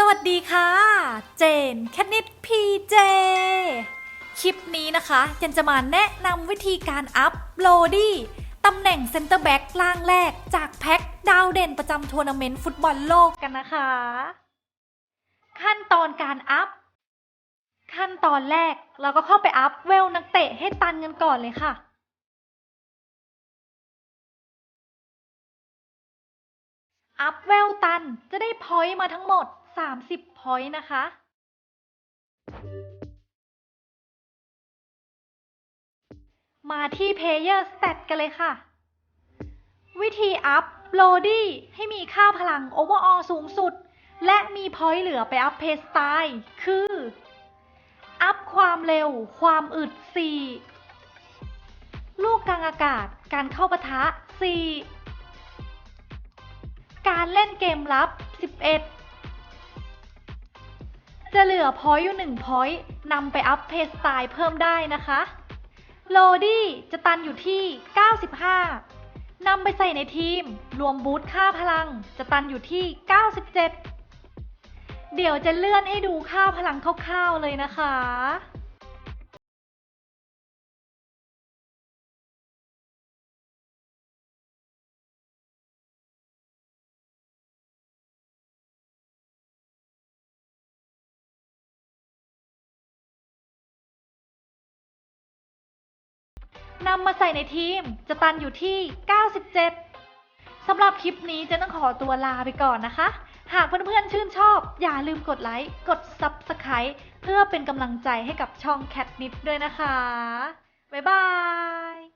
สวัสดีค่ะ เจนแคทนิดพีเจ คลิปนี้นะคะเจนจะมาแนะนำวิธีการอัพโหลดี้ตำแหน่งเซนเตอร์แบ็กล่างแรกจากแพ็คดาวเด่นประจำทัวร์นาเมนต์ฟุตบอลโลกกันนะคะ ขั้นตอนการอัพ ขั้นตอนแรกเราก็เข้าไปอัพเวลนักเตะให้ตันกันก่อนเลยค่ะอัพเวลตันจะได้พอยต์มาทั้งหมด 30พอยต์นะคะ มาที่ Player Stat กันเลยค่ะ วิธีอัพโ o ดี้ให้มีค่าพลัง Overall สูงสุด และมีพอยต์เหลือไปอัพเพสไตล์คือ อัพความเร็ว ความอึด 4 ลูกกลางอากาศ การเข้าปะทะ 4การเล่นเกมรับ 11 จะเหลือพอยต์อยู่1พอยต์นำไปอัพเพสไตล์เพิ่มได้นะคะโลดี้จะตันอยู่ที่ 95 นำไปใส่ในทีม รวมบูทค่าพลัง จะตันอยู่ที่ 97 เดี๋ยวจะเลื่อนให้ดูค่าพลังคร่าวๆเลยนะคะ นำมาใส่ในทีมจะตันอยู่ที่ 97 สำหรับคลิปนี้จะต้องขอตัวลาไปก่อนนะคะ หากเพื่อนๆชื่นชอบ อย่าลืมกดไลค์ กด Subscribe เพื่อเป็นกำลังใจให้กับช่องแคทนิดด้วยนะคะ บ๊ายบาย